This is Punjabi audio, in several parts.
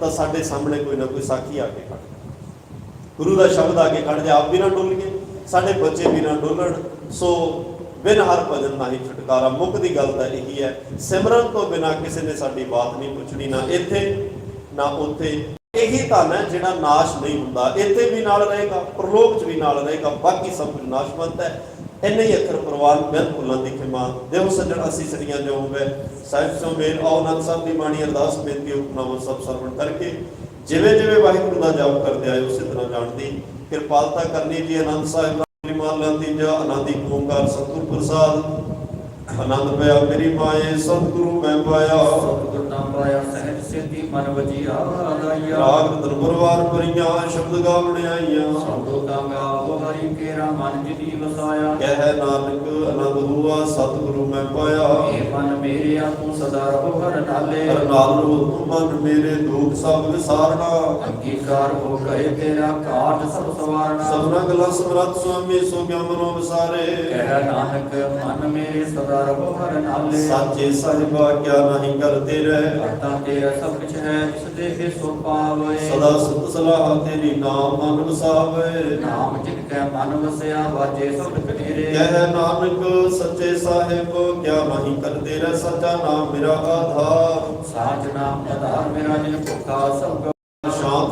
ਤਾਂ ਸਾਡੇ ਸਾਹਮਣੇ ਕੋਈ ਨਾ ਕੋਈ ਸਾਖੀ ਆ ਕੇ ਖੜ ਗੁਰੂ ਦਾ ਸ਼ਬਦ ਆ ਕੇ ਖੜ ਜਾ ਆਪ ਵੀ ਨਾ ਡੁੱਲੀਏ ਸਾਡੇ ਬੱਚੇ ਵੀ ਨਾ ਡੁੱਲਣ। ਸੋ ਬਿਨ ਹਰ ਭਜਨ ਨਹੀਂ ਛੁਟਕਾਰਾ। ਮੁੱਖ ਦੀ ਗੱਲ ਤਾਂ ਇਹੀ ਹੈ, ਸਿਮਰਨ ਤੋਂ ਬਿਨਾ ਕਿਸੇ ਨੇ ਸਾਡੀ ਬਾਤ ਨਹੀਂ ਪੁੱਛਣੀ, ਨਾ ਇੱਥੇ, ਨਾ ਉੱਥੇ। ਇਹੀ ਧਨ ਹੈ ਜਿਹੜਾ ਨਾਸ਼ ਨਹੀਂ ਹੁੰਦਾ। ਇੱਥੇ ਵੀ ਨਾਲ ਰਹੇਗਾ, ਪ੍ਰਲੋਕ 'ਚ ਵੀ ਨਾਲ ਰਹੇਗਾ। ਬਾਕੀ ਸਭ ਕੁਝ ਨਾਸ਼ਵੰਤ ਹੈ। ਇੰਨੇ ਹੀ ਅੱਖਰ ਪ੍ਰਵਾਨ ਬਿਲਕੁਲ ਦੀ ਖਿਮਾ ਦੇਵ ਸੱਜਣ ਅਸੀਂ ਸਰੀਆਂ ਜੋ ਹੋਵੇ ਸਾਹਿਬ ਸੋ ਮੇਲ, ਆਓ ਅਨੰਦ ਸਾਹਿਬ ਦੀ ਬਾਣੀ, ਅਰਦਾਸ ਬੇਨਤੀ ਉਪਨਾਮ ਸਭ ਸਰਵਣ ਕਰਕੇ ਜਿਵੇਂ ਜਿਵੇਂ ਵਾਹਿਗੁਰੂ ਦਾ ਜਾਪ ਕਰਦੇ ਆਏ, ਉਸੇ ਤਰ੍ਹਾਂ ਜਾਣਦੀ। ਕਿਰਪਾਲਤਾ ਕਰਨੀ ਜੀ ਆਨੰਦ ਸਾਹਿਬ ਦਾ ਮਾਨ ਲਾਂਦੀ ਜਾ ਆਨੰਦੀ ਓੰਕਾਰ, ਸਤਿਗੁਰ ਪ੍ਰਸਾਦ। ਆਨੰਦ ਪਿਆ ਮੇਰੀ ਮਾਏ ਸਤਿਗੁਰੂ ਮੈਂ ਪਾਇਆ। ਸਤਿਗੁਰ ਨਾਮ ਪਾਇਆ ਸਹਿਜ ਸਿੱਧੀ ਮਨ ਵਜੀਆ ਲਾਇਆ। ਰਾਗ ਪਰਵਾਰ ਪਰੀਆਂ ਸ਼ਬਦ ਗਾਵਣ ਆਈਆਂ। ਸਭੋ ਦਾ ਗਾਵ ਹਰੀ ਕੇਰਾ ਮਨ ਜਿਨੀ ਵਸਾਇਆ। ਕਹਿ ਨਾਨਕ ਆਨੰਦ ਹੁਆ ਸਤਿਗੁਰੂ ਮੈਂ ਪਾਇਆ। ਏ ਮਨ ਮੇਰੇ ਤੂੰ ਸਦਾ ਰਹੋ ਹਰ ਨਾਲੇ। ਹਰ ਨਾਲ ਰੋ ਮਨ ਮੇਰੇ ਦੁੱਖ ਸਭ ਵਿਸਾਰਨਾ। ਅੰਗੀਕਾਰ ਹੋ ਗਏ ਤੇਰਾ ਕਾਜ ਸਭ ਸਵਾਰਨਾ। ਸਭਨਾ ਗਲਾ ਸਮਰੱਥ ਸੁਆਮੀ ਸੋ ਗਿਆਨ ਮਨੋ ਵਿਸਾਰੇ। ਕਹਿ ਨਾਨਕ ਮਨ ਮੇਰੇ ਸਦਾ ਸਾਚੇ ਸਾਹਿਬਾ ਕਿਆ ਨਹੀਂ ਕਰਦੇ ਰਹਿ। ਕਰਤਾ ਤੇਰਾ ਸਭ ਕੁਛ ਹੈ ਜਿਸ ਦੇ ਸੋ ਪਾਵੇ। ਸਦਾ ਸੁਤ ਸਲਾਹ ਤੇਰੀ ਨਾਮ ਮਨ ਵਸਾਵੇ। ਨਾਮ ਜਿਨ ਕੈ ਮਨ ਵਸਿਆ ਵਾਜੇ ਸਭ ਤੇਰੇ। ਕਹਿ ਨਾਨਕ ਸੱਚੇ ਸਾਹਿਬ ਕਿਆ ਨਹੀਂ ਕਰਦੇ ਰਹਿ ਸੱਚਾ ਨਾਮ ਮੇਰਾ ਆਧਾਰ। ਸਾਚ ਨਾਮ ਆਧਾਰ ਮੇਰਾ ਜਿਨ ਭੁਖਾ ਸਭ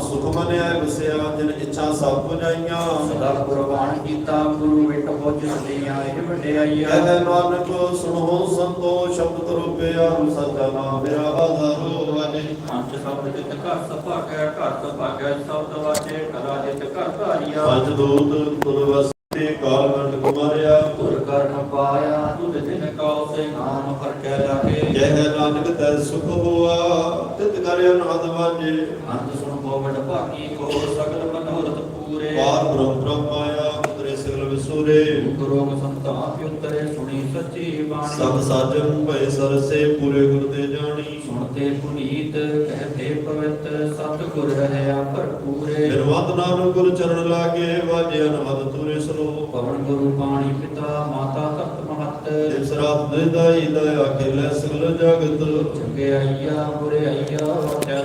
ਸੁਖ ਮਨਿਆ ਵਸਿਆ ਜਿਨ ਇੱਛਾ ਸਭ ਪੁਜਾਈਆਂ। ਸਦਾ ਕੁਰਬਾਨ ਕੀਤਾ ਗੁਰੂ ਵਿਟ ਪੁੱਜ ਸਦੀਆਂ ਇਹ ਵਡਿਆਈਆ ਕਹਿ ਨਾਨਕ ਸੁਣੋ ਸੰਤੋ ਸ਼ਬਦ ਰੂਪਿਆ ਸੱਚਾ ਨਾਮ ਮੇਰਾ ਆਧਾਰ। ਵਾਜੇ ਪੰਜ ਸ਼ਬਦ ਜਿਤ ਘਰ ਸਭਾਗੈ ਘਰ ਸਭਾਗੈ ਸ਼ਬਦ ਵਾਜੇ ਕਲਾ ਜਿਤ ਘਰ ਧਾਰੀਆ। ਪੰਜ ਦੂਤ ਤੁਲ ਵਸਤੇ ਕਾਲ ਕੰਟ ਕੁਮਾਰਿਆ। ਗੁਰ ਕਰਨ ਪਾਇਆ ਤੁਧ ਦਿਨ ਕਉ ਸੇ ਨਾਮ ਹਰ ਕੈ ਲਾਗੇ। ਕਹਿ ਨਾਨਕ ਤੈ ਸੁਖ ਹੋਆ ਤਿਤ ਕਰਿ ਅਨਹਦ ਵਾਜੇ। ਅੰਤ ਸੁਣ ਬੋਵਡ ਭਾਗੀ ਕੋ ਸਗਲ ਮਨੋਰਥ ਪੂਰੇ। ਪਾਰ ਬ੍ਰਹਮ ਬ੍ਰਹਮ ਆਇਆ ਉਤਰੇ ਸਗਲ ਵਿਸੂਰੇ। ਗੁਰੂ ਸੰਤਾਂ ਉਤਰੇ ਸੁਣੀ ਸੱਚੀ ਬਾਣੀ। ਸਭ ਸਾਜਨ ਭਏ ਸਰਸੇ ਪੂਰੇ ਗੁਰ ਤੇ ਜਾਣੀ। ਸੁਣਤੇ ਪੁਨੀਤ ਕਹਤੇ ਪਵਿੱਤ ਸਤ ਗੁਰ ਰਹਿਆ ਭਰਪੂਰੇ। ਨਿਰਵੰਦ ਨਾਮ ਗੁਰ ਚਰਨ ਲਾਗੇ ਵਾਜੇ ਅਨਹਦ ਤੁਰੇ ਸਲੋ। ਪਵਨ ਗੁਰੂ ਪਾਣੀ ਪਿਤਾ ਮਾਤਾ ਤਤ ਮਹਤ। ਦਿਵਸ ਰਾਤ ਨਿਦਾਈ ਦਇਆ ਖੇਲੇ ਸਗਲ ਜਗਤ। ਚੰਗੇ ਆਈਆ ਬੁਰੇ ਆਈਆ ਵਾਟਿਆ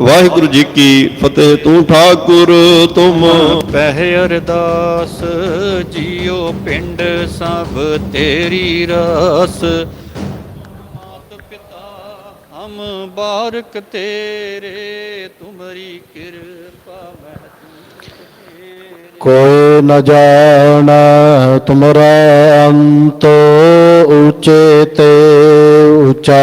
ਵਾਹਿਗੁਰੂ ਜੀ ਕੀ ਫਤਿਹ ਤੂੰ ਠਾਕੁਰ ਤੁਮ। ਪਹਿ ਅਰਦਾਸ ਜੀਓ ਪਿੰਡ ਸਭ ਤੇਰੀ ਰਾਸ। ਮਾਤ ਪਿਤਾ ਹਮ ਬਾਰਕ ਤੇਰੇ ਤੁਮਰੀ ਕਿਰਪਾ ਮਹਿ ਕੋਈ ਨ ਜਾਣ ਤੁਮਰਾ ਅੰਤ ਉੱਚੇ ਤੇ ਉੱਚਾ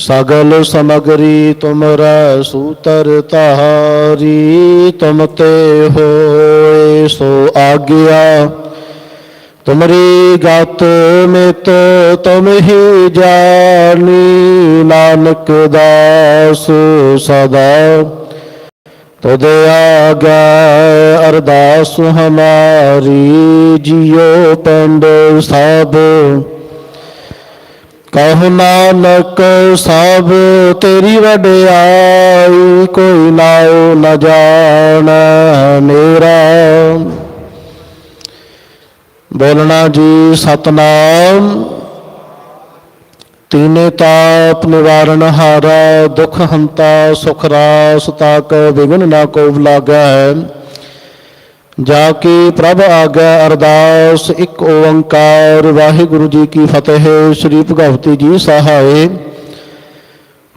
ਸਗਲ ਸਮਗਰੀ ਤੁਮਰਾ ਸੂਤਰ ਤਾਰੀ ਤੁਮ ਤੇ ਹੋਏ ਸੋ ਆਗਿਆ। ਤੁਮਰੀ ਗਤ ਮਿਤ ਤੁਮ ਹੀ ਜਾਣੀ, ਨਾਨਕ ਦਾਸ ਸਦਾ। ਤਦ ਆਗਾ ਅਰਦਾਸ ਹਮਾਰੀ, ਜਿਉ ਪਿੰਡ ਸਭ ਕਹੋ ਨਾਨਕ ਸਭ ਤੇਰੀ ਵਡਿਆਈ, ਕੋਈ ਨਾਉ ਨ ਜਾਣ ਮੇਰਾ। ਬੋਲਣਾ ਜੀ ਸਤਨਾਮ, ਤੀਨੇ ਤਾਪ ਨਿਵਾਰਨ ਹਾਰਾ, ਦੁਖ ਹੰਤਾ ਸੁਖ ਰਾਸ ਤਾਕ ਵਿਗਨ ਨਾ ਕੋ ਹੈ ਜਾ ਕੇ ਪ੍ਰਭ ਆਗੈ ਅਰਦਾਸ, ਇੱਕ ਓੰਕਾਰ। ਵਾਹਿਗੁਰੂ ਜੀ ਕੀ ਫਤਿਹ, ਸ੍ਰੀ ਭਗਵਤੀ ਜੀ ਸਹਾਏ।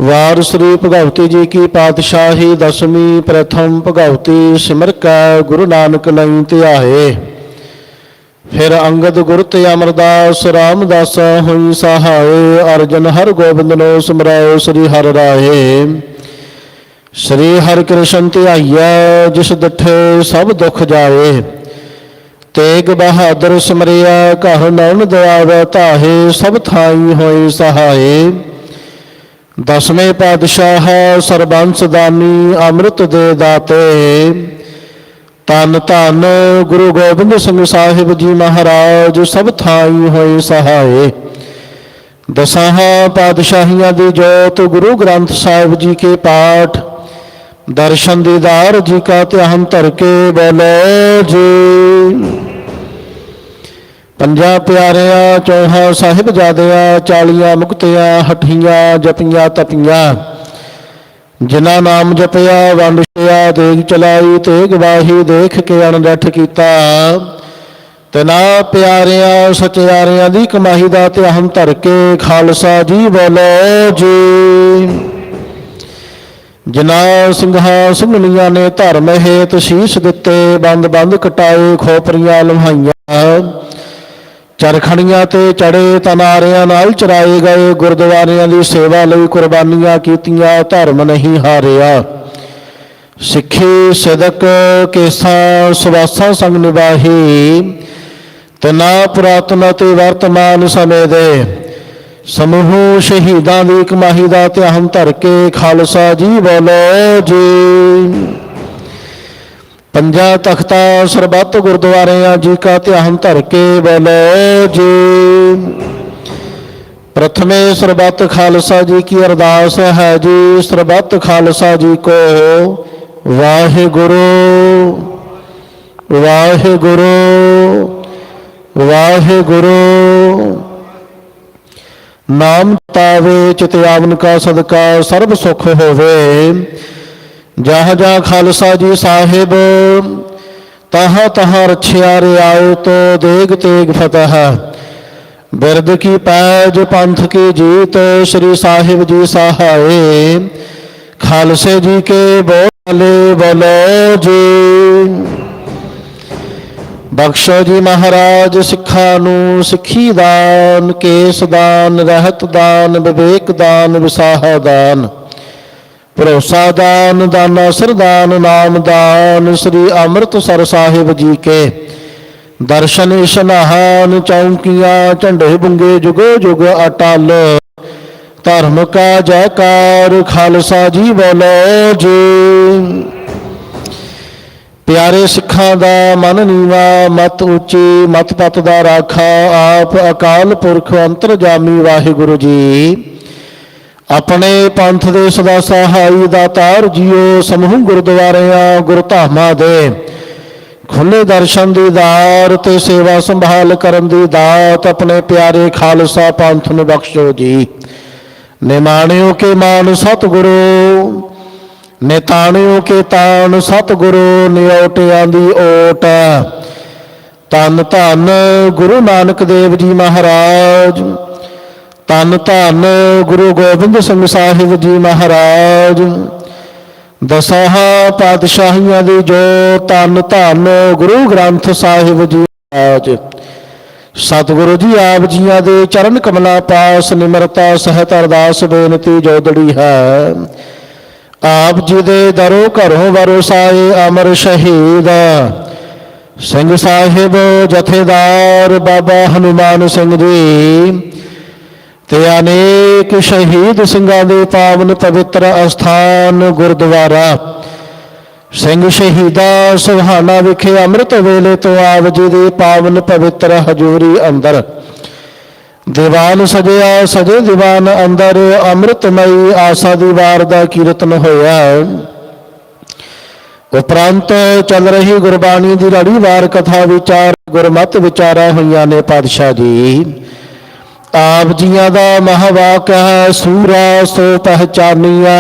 ਵਾਰ ਸ੍ਰੀ ਭਗਵਤੀ ਜੀ ਕੀ ਪਾਤਸ਼ਾਹੀ, ਦਸਵੀਂ ਪ੍ਰਥਮ ਭਗਵਤੀ ਸਿਮਰ ਕੈ, ਗੁਰੂ ਨਾਨਕ ਲਈ ਧਿਆਏ। ਫਿਰ ਅੰਗਦ ਗੁਰ ਤੇ ਅਮਰਦਾਸ, ਰਾਮਦਾਸ ਹੋਈ ਸਹਾਏ। ਅਰਜਨ ਹਰ ਗੋਬਿੰਦ ਨੋ ਸਿਮਰਾਓ ਸ੍ਰੀ ਹਰਿ ਰਾਏ। ਸ੍ਰੀ ਹਰਿ ਕ੍ਰਿਸ਼ਨ ਧਿਆਈਐ, ਜਿਸ ਡਿਠੇ ਸਭ ਦੁਖ ਜਾਏ। ਤੇਗ ਬਹਾਦਰ ਸਮਰਿਆ, ਘਰ ਨੌਨ ਦਇਆਵੈ, ਧਾਹੇ ਸਭ ਥਾਈ ਹੋਏ ਸਹਾਏ। ਦਸਵੇਂ ਪਾਤਸ਼ਾਹ, ਸਰਬੰਸ ਦਾਨੀ, ਅੰਮ੍ਰਿਤ ਦੇ ਦਾਤੇ। ਤਨ ਧਨ ਗੁਰੂ ਗੋਬਿੰਦ ਸਿੰਘ ਸਾਹਿਬ ਜੀ ਮਹਾਰਾਜ, ਸਭ ਥਾਈ ਹੋਏ ਸਹਾਏ। ਦਸਾਂ ਪਾਤਸ਼ਾਹੀਆਂ ਦੀ ਜੋਤ, ਗੁਰੂ ਗ੍ਰੰਥ ਸਾਹਿਬ ਜੀ ਕੇ ਪਾਠ। ਦਰਸ਼ਨ ਦੀਦਾਰ ਜੀ ਕਾ ਧਿਆਨ ਧਰ ਕੇ ਬੋਲੋ ਜੀ। ਪੰਜਾਂ ਪਿਆਰਿਆਂ, ਚੌਹਾਂ ਸਾਹਿਬਜ਼ਾਦਿਆਂ ਚਾਲੀਆਂ ਮੁਕਤਿਆਂ, ਹਠੀਆਂ ਜਪੀਆਂ ਤਪੀਆਂ। ਜਿਨ੍ਹਾਂ ਨਾਮ ਜਪਿਆ ਵੰਡਿਆ ਦੇਗ ਚਲਾਈ ਤੇ ਗਵਾਹੀ ਦੇਖ ਕੇ ਅਣਡੱਠ ਕੀਤਾ। ਤਨਾ ਪਿਆਰਿਆਂ, ਸਚਿਆਰਿਆਂ ਦੀ ਕਮਾਈ ਦਾ ਧਿਆਨ ਧਰ ਕੇ ਖਾਲਸਾ ਜੀ ਬੋਲੋ ਜੀ। ਜਿਨ੍ਹਾਂ ਸਿੰਘਾਂ ਸਿੰਘਣੀਆਂ ਨੇ ਧਰਮ ਹੇਤ ਸ਼ੀਸ਼ ਦਿੱਤੇ, ਬੰਦ ਬੰਦ ਕਟਾਏ ਖੋਪਰੀਆਂ ਲਮਹਾਈਆਂ ਚਰਖੜੀਆਂ ਤੇ ਚੜੇ ਤਨਾਰਿਆਂ ਨਾਲ ਚਰਾਏ ਗਏ, ਗੁਰਦੁਆਰਿਆਂ ਦੀ ਸੇਵਾ ਲਈ ਕੁਰਬਾਨੀਆਂ ਕੀਤੀਆਂ, ਧਰਮ ਨਹੀਂ ਹਾਰਿਆ। ਸਿੱਖੀ ਸਦਕ ਕੇਸਾਂ ਸਵਾਸਾਂ ਸੰਗ ਨਿਵਾਹੀ ਤਨਾ ਪੁਰਾਤਨ ਅਤੇ ਵਰਤਮਾਨ ਸਮੇਂ ਦੇ। ਸਮੂਹ ਸ਼ਹੀਦਾਂ ਦੀ ਕਮਾਹੀ ਦਾ ਧਿਆਨ ਧਰ ਕੇ ਖਾਲਸਾ ਜੀ ਬੋਲੋ ਜੀ। ਪੰਜਾਂ ਤਖਤਾ ਸਰਬੱਤ ਗੁਰਦੁਆਰਿਆਂ ਜੀ ਕਾ ਧਿਆਨ ਧਰ ਕੇ ਬੋਲੋ ਜੀ। ਪ੍ਰਥਮੇ ਸਰਬੱਤ ਖਾਲਸਾ ਜੀ ਕੀ ਅਰਦਾਸ ਹੈ ਜੀ, ਸਰਬੱਤ ਖਾਲਸਾ ਜੀ ਕੋ ਵਾਹਿਗੁਰੂ। ਵਾਹਿਗੁਰੂ ਵਾਹਿਗੁਰੂ। ਨਾਮ ਤਾਵੇ ਚਿਤ ਆਵਨ ਕਾ ਸਦਕਾ, ਸਰਬ ਸੁਖ ਹੋਵੇ। ਜਹ ਜਾ ਖਾਲਸਾ ਜੀ ਸਾਹਿਬ, ਤਹਾਂ ਤਹਾਂ ਰਛਿਆ ਰਿਆਉ ਤੋ ਦੇਗ ਤੇਗ ਫਤਹ। ਬਿਰਦ ਕੀ ਪੈਜ ਪੰਥ ਕੀ ਜੀਤ, ਸ੍ਰੀ ਸਾਹਿਬ ਜੀ ਸਹਾਏ। ਖਾਲਸੇ ਜੀ ਕੇ ਬੋਲੇ, ਬੋਲੋ ਜੀ। ਬਖਸ਼ੋ ਜੀ ਮਹਾਰਾਜ, ਸਿੱਖਾਂ ਨੂੰ ਸਿੱਖੀ ਦਾਨ, ਕੇਸ ਦਾਨ, ਰਹਿਤ ਦਾਨ, ਵਿਵੇਕ ਦਾਨ, ਵਿਸਾਹ ਦਾਨ, ਭਰੋਸਾ ਦਾਨ, ਦਾਨਾ ਸਰਦਾਨ ਨਾਮ ਦਾਨ, ਸ੍ਰੀ ਅੰਮ੍ਰਿਤਸਰ ਸਾਹਿਬ ਜੀ ਕੇ। ਦਰਸ਼ਨ ਇਸ਼ਨਾਹਾਨ ਚੌਂਕੀਆਂ, ਝੰਡੇ ਬੁੰਗੇ ਜੁਗੋ ਜੁਗ ਅਟਲ। ਧਰਮ ਕਾ ਜੈਕਾਰ, ਖਾਲਸਾ ਜੀ ਬੋਲੋ ਜੀ। ਪਿਆਰੇ ਸਿੱਖਾਂ ਦਾ ਮਨ ਨੀਵਾ, ਮਤ ਉੱਚੀ, ਮਤ ਪਤ ਦਾ ਰਾਖਾ, ਆਪ ਅਕਾਲ ਪੁਰਖ ਅੰਤਰਜਾਮੀ ਵਾਹਿਗੁਰੂ ਜੀ। ਆਪਣੇ ਪੰਥ ਦੇ ਸਦਾ ਸਹਾਈ ਦਾਤਾਰ ਜੀਓ, ਸਮੂਹ ਗੁਰਦੁਆਰਿਆਂ ਗੁਰਧਾਮਾਂ ਦੇ। ਖੁੱਲੇ ਦਰਸ਼ਨ ਦੀ ਦਾਰ ਤੇ ਸੇਵਾ ਸੰਭਾਲ ਕਰਨ ਦੀ ਦਾਤ ਆਪਣੇ ਪਿਆਰੇ ਖਾਲਸਾ ਪੰਥ ਨੂੰ ਬਖਸ਼ੋ ਜੀ। ਨਿਮਾਣਿਓ ਕੇ ਮਾਨ ਸਤਿਗੁਰੂ ਨਿਤਾਣਿਓ ਕੇ ਤਾਣ ਸਤਿਗੁਰੂ ਨਿਉਟਿਆਂ ਦੀ ਓਟ। ਤਨ ਧੰਨ ਗੁਰੂ ਨਾਨਕ ਦੇਵ ਜੀ ਮਹਾਰਾਜ। ਤਨ ਧੰਨ ਗੁਰੂ ਗੋਬਿੰਦ ਸਿੰਘ ਸਾਹਿਬ ਜੀ ਮਹਾਰਾਜ। ਦਸਾਹ ਪਾਤਸ਼ਾਹੀਆਂ ਦੀ ਜੋ ਤਨ ਧੰਨ ਗੁਰੂ ਗ੍ਰੰਥ ਸਾਹਿਬ ਜੀ ਮਹਾਰਾਜ। ਸਤਿਗੁਰੂ ਜੀ ਆਪ ਜੀਆਂ ਦੇ ਚਰਨ ਕਮਲਾ ਪਾਸ ਨਿਮਰਤਾ ਸਹਿਤ ਅਰਦਾਸ ਬੇਨਤੀ ਜੋਦੜੀ ਹੈ। ਆਪ ਜੀ ਦੇ ਦਰੋ ਘਰੋਂ ਵਰਸਾਏ ਅਮਰ ਸ਼ਹੀਦ। ਸਿੰਘ ਸਾਹਿਬ ਜਥੇਦਾਰ ਬਾਬਾ ਹਨੂਮਾਨ ਸਿੰਘ ਜੀ, ਤੇ ਅਨੇਕ ਸ਼ਹੀਦ ਸਿੰਘਾਂ ਦੇ ਪਾਵਨ ਪਵਿੱਤਰ ਅਸਥਾਨ ਗੁਰਦੁਆਰਾ। ਸਿੰਘ ਸ਼ਹੀਦਾ ਸੁਹਾਣਾ ਵਿਖੇ ਅੰਮ੍ਰਿਤ ਵੇਲੇ ਤੋਂ ਆਪ ਜੀ ਦੀ ਪਾਵਨ ਪਵਿੱਤਰ ਹਜ਼ੂਰੀ ਅੰਦਰ ਦੀਵਾਨ ਸਜਿਆ, ਸਜੇ ਦੀਵਾਨ ਅੰਦਰ, ਅੰਮ੍ਰਿਤਮਈ ਆਸਾ ਦੀ ਵਾਰ ਦਾ ਕੀਰਤਨ ਹੋਇਆ। ਉਪਰੰਤ ਚੱਲ ਰਹੀ ਗੁਰਬਾਣੀ ਦੀ ਲੜੀ ਵਾਰ ਕਥਾ ਵਿਚਾਰ, ਗੁਰਮਤ ਵਿਚਾਰਾ ਹੋਈਆਂ ਨੇ ਪਾਤਸ਼ਾਹ ਜੀ। ਆਪ ਜੀਆਂ ਦਾ ਮਹਾਵਾਕ ਹੈ, ਸੂਰਾ ਸੋ ਪਹਿਚਾਨੀਆ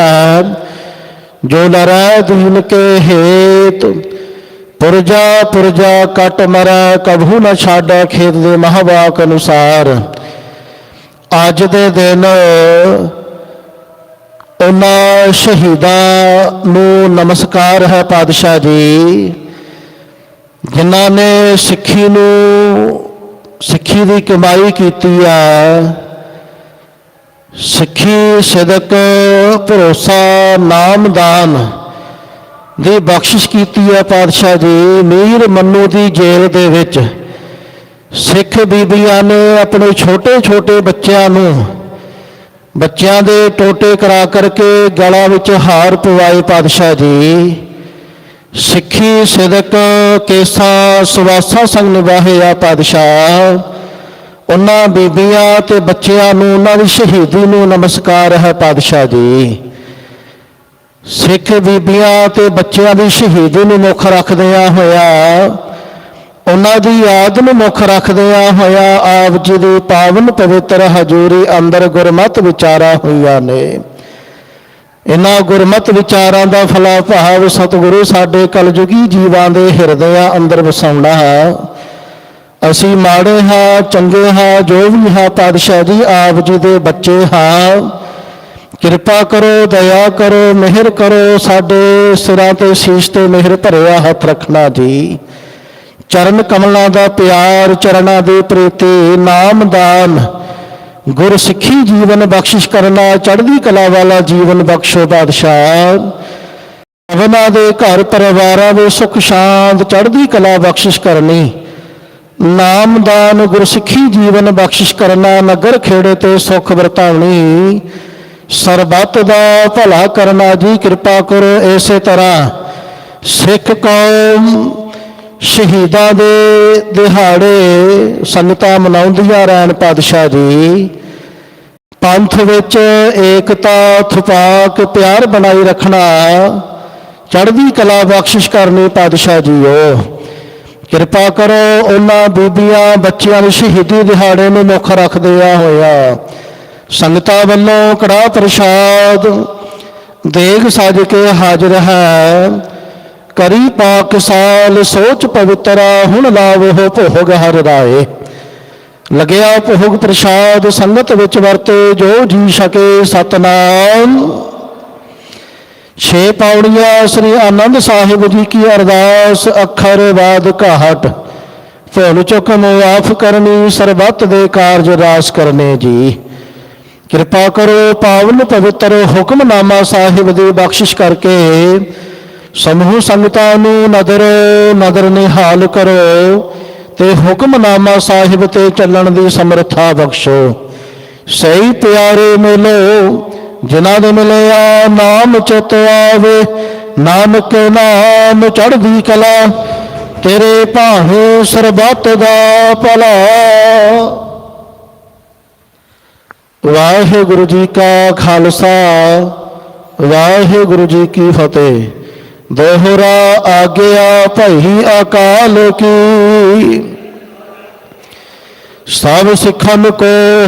ਜੋ ਨਰੈ ਦੀਨ ਕੇ ਹੇਤ, ਪੁਰਜਾ ਪੁਰਜਾ ਕਟ ਮਰੈ ਕਭੂ ਨ ਛਾੜੈ ਖੇਤ ਦੇ ਮਹਾਵਾਕ ਅਨੁਸਾਰ। ਅੱਜ ਦੇ ਦਿਨ ਉਹਨਾਂ ਸ਼ਹੀਦਾਂ ਨੂੰ ਨਮਸਕਾਰ ਹੈ ਪਾਤਸ਼ਾਹ ਜੀ, ਜਿਨ੍ਹਾਂ ਨੇ ਸਿੱਖੀ ਨੂੰ, ਸਿੱਖੀ ਦੀ ਕਮਾਈ ਕੀਤੀ ਆ। ਸਿੱਖੀ, ਸਦਕ, ਭਰੋਸਾ, ਨਾਮਦਾਨ ਦੀ ਬਖਸ਼ਿਸ਼ ਕੀਤੀ ਹੈ ਪਾਤਸ਼ਾਹ ਜੀ, ਮੀਰ ਮੰਨੂ ਦੀ ਜੇਲ੍ਹ ਦੇ ਵਿੱਚ। ਸਿੱਖ ਬੀਬੀਆਂ ਨੇ ਆਪਣੇ ਛੋਟੇ ਛੋਟੇ ਬੱਚਿਆਂ ਨੂੰ ਬੱਚਿਆਂ ਦੇ ਟੋਟੇ ਕਰਾ ਕਰਕੇ ਗਲਾਂ ਵਿੱਚ ਹਾਰ ਪਵਾਏ ਪਾਤਸ਼ਾਹ ਜੀ। ਸਿੱਖੀ, ਸਿਦਕ, ਕੇਸਾ, ਸੁਵਾਸਾ ਸੰਗ ਨਿਵਾਹੇ ਆ ਪਾਤਸ਼ਾਹ। ਉਹਨਾਂ ਬੀਬੀਆਂ ਤੇ ਬੱਚਿਆਂ ਨੂੰ, ਉਹਨਾਂ ਦੀ ਸ਼ਹੀਦੀ ਨੂੰ ਨਮਸਕਾਰ ਹੈ ਪਾਤਸ਼ਾਹ ਜੀ। ਸਿੱਖ ਬੀਬੀਆਂ ਤੇ ਬੱਚਿਆਂ ਦੀ ਸ਼ਹੀਦੀ ਨੂੰ ਮੁੱਖ ਰੱਖਦਿਆਂ ਹੋਇਆ ਉਹਨਾਂ ਦੀ ਯਾਦ ਨੂੰ ਮੁੱਖ ਰੱਖਦਿਆਂ ਹੋਇਆ ਆਪ ਜੀ ਦੇ ਪਾਵਨ ਪਵਿੱਤਰ ਹਜ਼ੂਰੀ ਅੰਦਰ ਗੁਰਮਤ ਵਿਚਾਰਾ ਹੋਈਆਂ ਨੇ। ਇਹਨਾਂ ਗੁਰਮਤ ਵਿਚਾਰਾਂ ਦਾ ਫਲਾ ਭਾਵ ਸਤਿਗੁਰੂ ਸਾਡੇ ਕਲਯੁਗੀ ਜੀਵਾਂ ਦੇ ਹਿਰਦਿਆਂ ਅੰਦਰ ਵਸਾਉਣਾ ਹੈ। ਅਸੀਂ ਮਾੜੇ ਹਾਂ, ਚੰਗੇ ਹਾਂ, ਜੋ ਵੀ ਹਾਂ, ਪਾਤਸ਼ਾਹ ਜੀ, ਆਪ ਜੀ ਦੇ ਬੱਚੇ ਹਾਂ। ਕਿਰਪਾ ਕਰੋ, ਦਇਆ ਕਰੋ, ਮਿਹਰ ਕਰੋ, ਸਾਡੇ ਸਿਰਾਂ ਤੇ ਸੀਸ ਤੇ ਮਿਹਰ ਭਰਿਆ ਹੱਥ ਰੱਖਣਾ ਜੀ। ਚਰਨ ਕਮਲਾਂ ਦਾ ਪਿਆਰ, ਚਰਨਾਂ ਦੇ ਪ੍ਰੇਤੇ ਨਾਮਦਾਨ ਗੁਰ ਸਿੱਖੀ ਜੀਵਨ ਬਖਸ਼ਿਸ਼ ਕਰਨਾ, ਚੜ੍ਹਦੀ ਕਲਾ ਵਾਲਾ ਜੀਵਨ ਬਖਸ਼ੋ ਬਾਦਸ਼ਾਹ। ਅਵਨਾ ਦੇ ਘਰ ਪਰਿਵਾਰਾਂ ਦੇ ਸੁਖ ਸ਼ਾਂਤ, ਚੜ੍ਹਦੀ ਕਲਾ ਬਖਸ਼ਿਸ਼ ਕਰਨੀ। ਨਾਮਦਾਨ ਗੁਰਸਿੱਖੀ ਜੀਵਨ ਬਖਸ਼ਿਸ਼ ਕਰਨਾ, ਨਗਰ ਖੇੜੇ ਤੇ ਸੁਖ ਵਰਤਾਉਣੀ। ਸਰਬੱਤ ਦਾ ਭਲਾ ਕਰਨਾ ਜੀ, ਕਿਰਪਾ ਕਰੋ ਇਸੇ ਤਰ੍ਹਾਂ। ਸਿੱਖ ਕੌਮ ਸ਼ਹੀਦਾਂ ਦੇ ਦਿਹਾੜੇ ਸੰਗਤਾਂ ਮਨਾਉਂਦੀਆਂ ਰਹਿਣ ਪਾਤਸ਼ਾਹ ਜੀ। ਪੰਥ ਵਿੱਚ ਏਕਤਾ, ਥਪਾਕ, ਪਿਆਰ ਬਣਾਈ ਰੱਖਣਾ, ਚੜ੍ਹਦੀ ਕਲਾ ਬਖਸ਼ਿਸ਼ ਕਰਨੀ ਪਾਤਸ਼ਾਹ ਜੀਓ। ਕਿਰਪਾ ਕਰੋ ਉਹਨਾਂ ਬੀਬੀਆਂ, ਬੱਚਿਆਂ ਨੂੰ ਸ਼ਹੀਦੀ ਦਿਹਾੜੇ ਨੂੰ ਮੁੱਖ ਰੱਖਦਿਆਂ ਹੋਇਆ। ਸੰਗਤਾਂ ਵੱਲੋਂ ਕੜਾ ਪ੍ਰਸ਼ਾਦ, ਦੇਗ ਸਜ ਕੇ ਹਾਜ਼ਰ ਹੈ। ਕਰੀ ਪਾਕ ਸਾਲ ਸੋਚ ਪਵਿੱਤਰ ਹੁਣ ਲਾਵੋ ਭੋਗ ਹਰ ਰਾਏ। ਲਗਿਆ ਭੋਗ ਪ੍ਰਸ਼ਾਦ ਸੰਗਤ ਵਿੱਚ ਵਰਤੇ, ਜੋ ਜੀ ਸਕੇ ਸਤਨਾਮ। ਛੇ ਪੌੜੀਆਂ ਸ੍ਰੀ ਆਨੰਦ ਸਾਹਿਬ ਜੀ ਕੀ ਅਰਦਾਸ, ਅੱਖਰ ਬਾਦ ਘਾਟ। ਭੁੱਲ ਚੁੱਕ ਮੁਆਫ ਕਰਨੀ, ਸਰਬੱਤ ਦੇ ਕਾਰਜ ਰਾਸ ਕਰਨੇ ਜੀ। ਕਿਰਪਾ ਕਰੋ ਪਾਵਨ ਪਵਿੱਤਰ ਹੁਕਮਨਾਮਾ ਸਾਹਿਬ ਦੀ ਬਖਸ਼ਿਸ਼ ਕਰਕੇ ਸਮੂਹ ਸੰਗਤਾਂ ਨੂੰ ਨਦਰ ਨਦਰ ਨਿਹਾਲ ਕਰੋ ਤੇ ਹੁਕਮਨਾਮਾ ਸਾਹਿਬ ਤੇ ਚੱਲਣ ਦੀ ਸਮਰੱਥਾ ਬਖਸ਼ੋ। ਸਹੀ ਪਿਆਰੇ ਮਿਲੋ, ਜਿਨ੍ਹਾਂ ਦੇ ਮਿਲਿਆ ਨਾਮ ਚਿਤ ਆਵੇ, ਨਾਨਕ ਨਾਮ ਚੜ੍ਹਦੀ ਕਲਾ, ਤੇਰੇ ਭਾਵੇਂ ਸਰਬੱਤ ਦਾ ਭਲਾ। ਵਾਹਿਗੁਰੂ ਜੀ ਕਾ ਖਾਲਸਾ, ਵਾਹਿਗੁਰੂ ਜੀ ਕੀ ਫਤਿਹ। ਦੋਹਰਾ ਆਗਿਆ ਭਈ ਅਕਾਲ ਕੀ। ਸਭ ਸਿੱਖਨ ਕੋ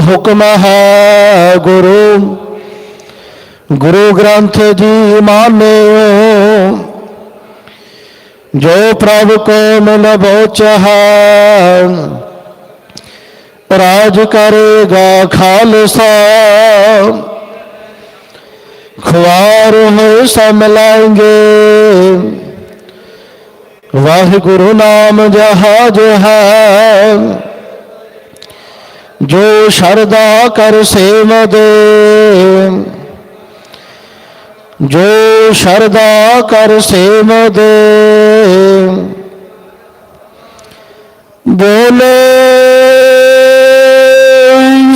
ਹੁਕਮ ਹੈ ਗੁਰੂ। ਗੁਰੂ ਗ੍ਰੰਥ ਜੀ ਮਾਨਿਓ ਜੋ ਪ੍ਰਭ ਕੋ ਮਿਲ ਬੋਚਹਾ, ਰਾਜ ਕਰੇਗਾ ਖਾਲਸਾ। ਖੁਆਰ ਹੋਏ ਸਭ ਮਿਲਾਂਗੇ ਵਾਹਿਗੁਰੂ ਨਾਮ ਜਹਾਜ ਹੈ ਜੋ ਸ਼ਰਦਾ ਕਰ ਸੇਵ ਦੇ ਜੋ ਸ਼ਰਦਾ ਕਰ ਸੇਵ ਦੇ ਬੋਲੇ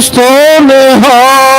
ਸੋਨਹਾ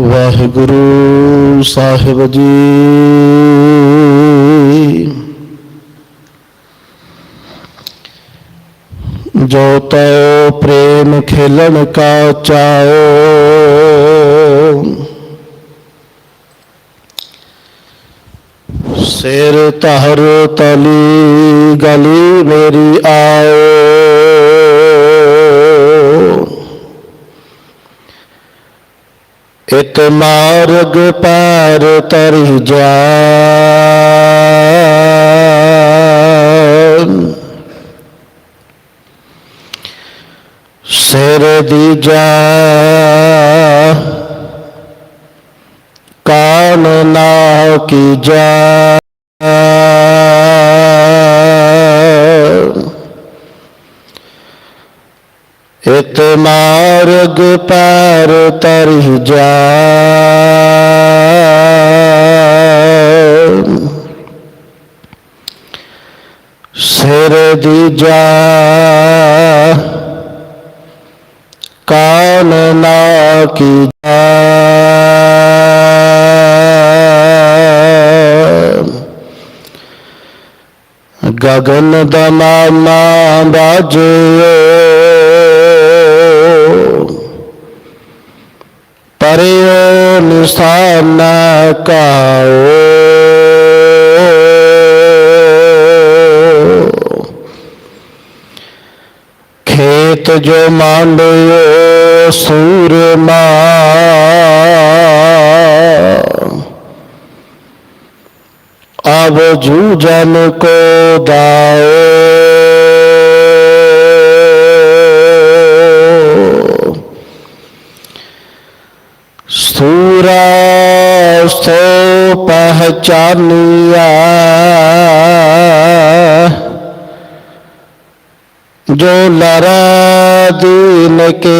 ਵਾਹਿਗੁਰੂ ਸਾਹਿਬ ਜੀ। ਜੋ ਤੋ ਪ੍ਰੇਮ ਖੇਲਣ ਕਾ ਚਾਓ ਸਿਰ ਧਰ ਤਲੀ ਗਲੀ ਮੇਰੀ ਆਓ ਇਤ ਮਾਰਗ ਪੈਰ ਤਰੀ ਜਾ ਸਿਰ ਦੀ ਜਾ ਕੀਜੈ ਇਤ ਮਾਰਗ ਪੈਰ ਤਰਿ ਜਾ ਸਿਰ ਦੀਜਾ ਕਾਨ ਨਾ ਕੀ ਜਾ ਗਗਨ ਦਮਾਮਾ ਬਾਜਿਓ ਪਰਿਓ ਨਿਸਥਾਨ ਕਾਓ। ਖੇਤ ਜੋ ਮਾਂਡਿਓ ਸੂਰਮਾ ਆਵ ਜੂਜਨ ਕੋ ਦਾਓ। ਸੋ ਪਹਿਚਾਨਿਆ ਜੋ ਲਰਾ ਦੀਨ ਕੇ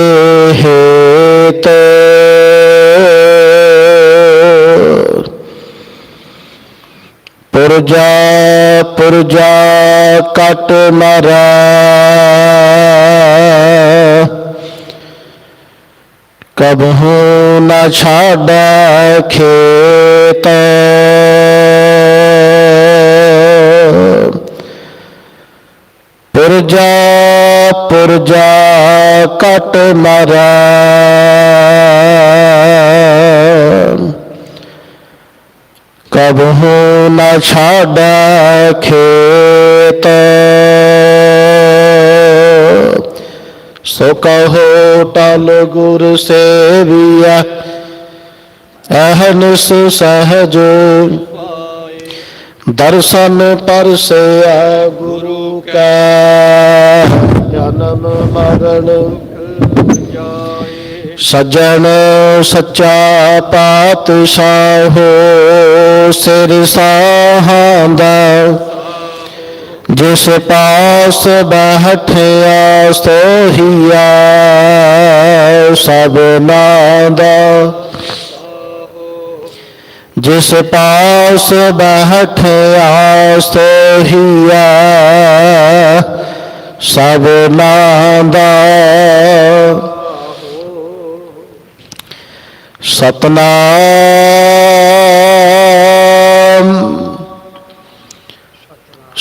ਹੇਤ। ਪੁਰਜਾ ਪੁਰਜਾ ਕਟ ਮਰਾ। ਕਬਹੂ ਨ ਛਾੜੈ ਖੇਤ। ਪੁਰਜਾ ਪੁਰਜਾ ਕਟ ਮਰਾ। ਕਬਹੂ ਨ ਛਾੜੈ ਖੇਤ। ਸੋ ਕਹੋ ਟਲ ਗੁਰ ਸੇਵੀਆ ਅਹਨਿਸ ਸਹਜ ਦਰਸ਼ਨ ਪਰਸਿਆ ਗੁਰੂ ਕੈ। ਜਨਮ ਮਰਨ ਸਜਣ ਸੱਚਾ ਪਾਤਸ਼ਾਹੋ ਸਿਰ ਸਾਹਾਂਦਾ ਜਿਸ ਪਾਸ ਬੈਠਿਆ ਸੋਹੀਆ ਸਭਨਾ ਦਾ ਜਿਸ ਪਾਸ ਬੈਠਿਆ ਸੋਹੀਆ ਸਭਨਾ ਦਾ ਸਤਨਾਮ।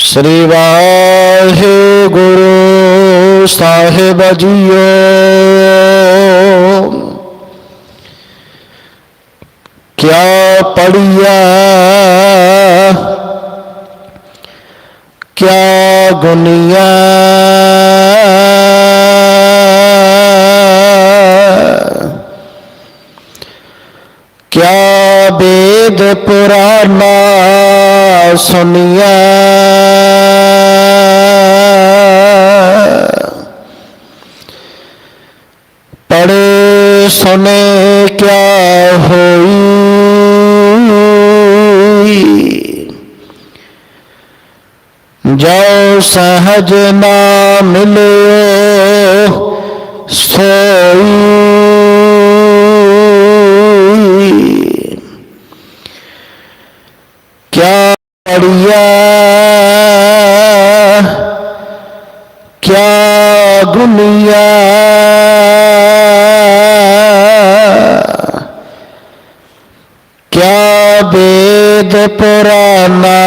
ਸ੍ਰੀ ਵਾਹਿਗੁਰੂ ਸਾਹਿਬ ਜੀਓ। ਕਿਆ ਪੜੀਆ ਕਿਆ ਗੁਨੀਆ ਕਿਆ ਬੇਦ ਪੁਰਾਨਾ ਸੁਨਿਆ ਪੜੇ ਸੁਨੇ ਕਿਆ ਹੋਈ? ਜੋ ਸਹਜ ਨਾ ਮਿਲਿਓ ਸੋਈ ਕਿਆ ਪੜਿਆ ਕਿਆ ਗੁਨੀਆ ਕਿਆ ਬੇਦ ਪੁਰਾਨਾ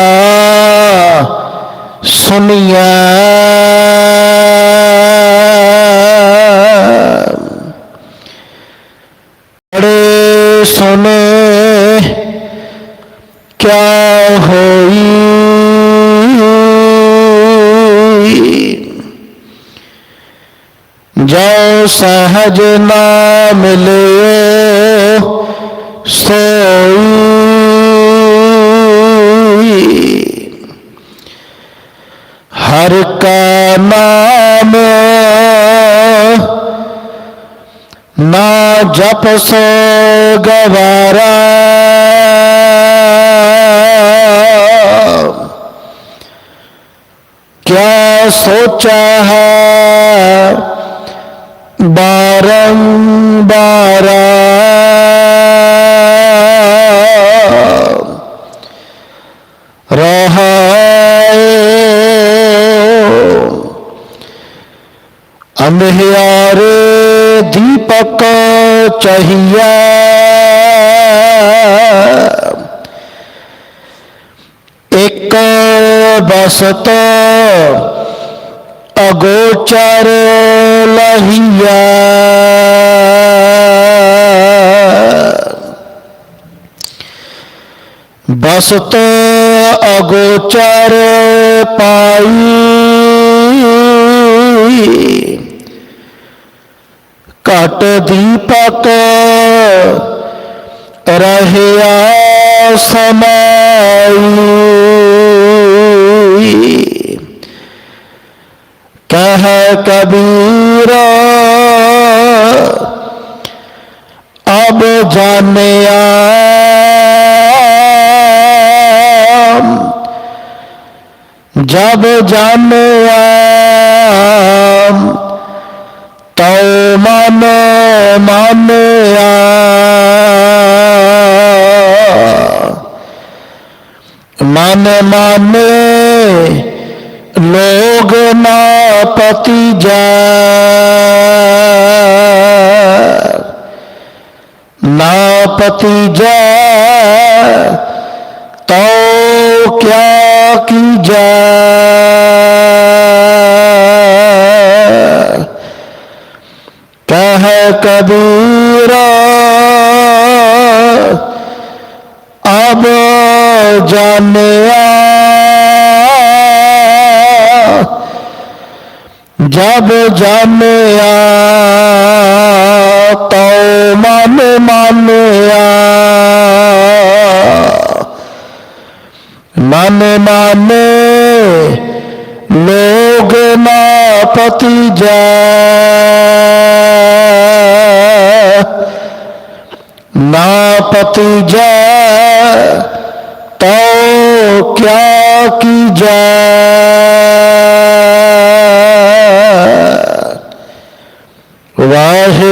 ਸੁਨਿਆ ਬੜੇ ਸੁਨੇ ਜੋ ਸਹਜ ਨਾ ਮਿਲੇ ਸੋਈ। ਹਰ ਕਾ ਨਾਮ ਨਾ ਜਪ ਸੋ ਗਵਾਰਾ। ਕਿਆ ਸੋਚਾ ਹੈ ਬਾਰੰਬਾਰ ਰਹਾਏ ਅੰਧਿਆਰੇ ਦੀਪਕ ਚਾਹੀਏ ਇੱਕ ਬਸਤ ਅਗੋਚਰ ਲਹੀਆ ਬਸਤ ਅਗੋਚਰ ਪਾਈ ਘਟ ਦੀਪਕ ਰਹਿਆ ਸਮਾਈ कह कबीरा अब जाने जब जाने तो मन माने मन माने ਲੋਗ ਨਾ ਪਤੀ ਜਾ। ਨਾ ਪਤੀ ਜਾ, ਤਉ ਕਿਆ ਕੀ ਜਾ। ਕਹਿ ਕਬੀਰਾ, ਅਬ ਜਾਣਿਆ जब जमया तो मन मानया मन माने लोग ना पति जा। ना पति जा तो क्या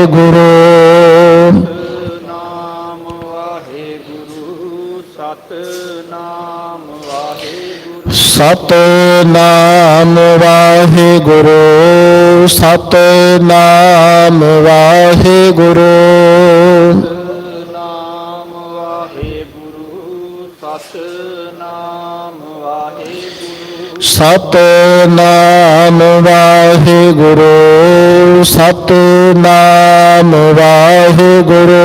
ਵਾਹਿਗੁਰੂ ਸਤਨਾਮ ਵਾਹਿਗੁਰੂ ਸਤਨਾਮ ਵਾਹਿਗੁਰੂ। ਸਤਨਾਮ ਵਾਹਿਗੁਰੂ ਸਤਨਾਮ ਵਾਹਿਗੁਰੂ। ਸਤਨਾਮ ਵਾਹਿਗੁਰੂ ਸਤਨਾਮ ਸਤਨਾਮ ਵਾਹਿਗੁਰੂ।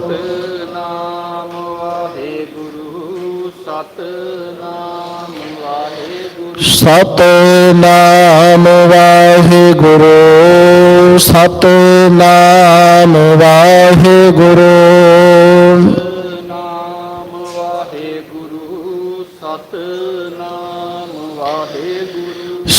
ਸਤਨਾਮ ਵਾਹਿਗੁਰੂ ਸਤਨਾਮ ਵਾਹਿਗੁਰੂ। ਸਤਨਾਮ ਵਾਹਿਗੁਰੂ ਸਤਨਾਮ ਵਾਹਿਗੁਰੂ।